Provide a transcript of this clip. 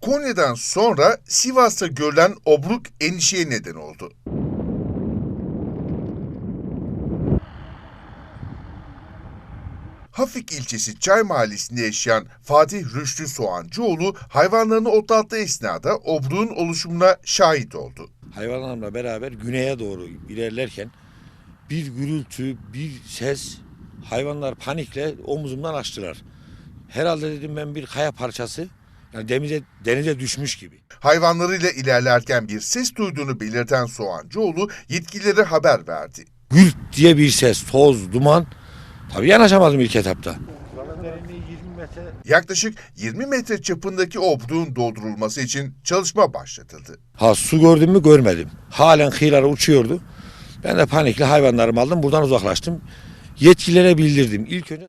Konya'dan sonra Sivas'ta görülen obruk endişeye neden oldu. Hafik ilçesi Çay Mahallesi'nde yaşayan Fatih Rüştü Soğancıoğlu hayvanlarını otlattığı esnada obruğun oluşumuna şahit oldu. hayvanlarımla beraber güneye doğru ilerlerken bir gürültü, bir ses hayvanlar panikle omuzumdan açtılar. Herhalde dedim ben bir kaya parçası yani denize, denize düşmüş gibi. Hayvanlarıyla ilerlerken bir ses duyduğunu belirten Soğancıoğlu yetkililere haber verdi. Gürlt diye bir ses, toz, duman. Tabii yanaşamadım ilk etapta. Derinliği 20 metre Yaklaşık 20 metre çapındaki obruğun doldurulması için çalışma başlatıldı. Ha su gördüm mü görmedim. Halen kıyılara uçuyordu. Ben de panikle hayvanlarımı aldım buradan uzaklaştım. Yetkililere bildirdim. İlk önce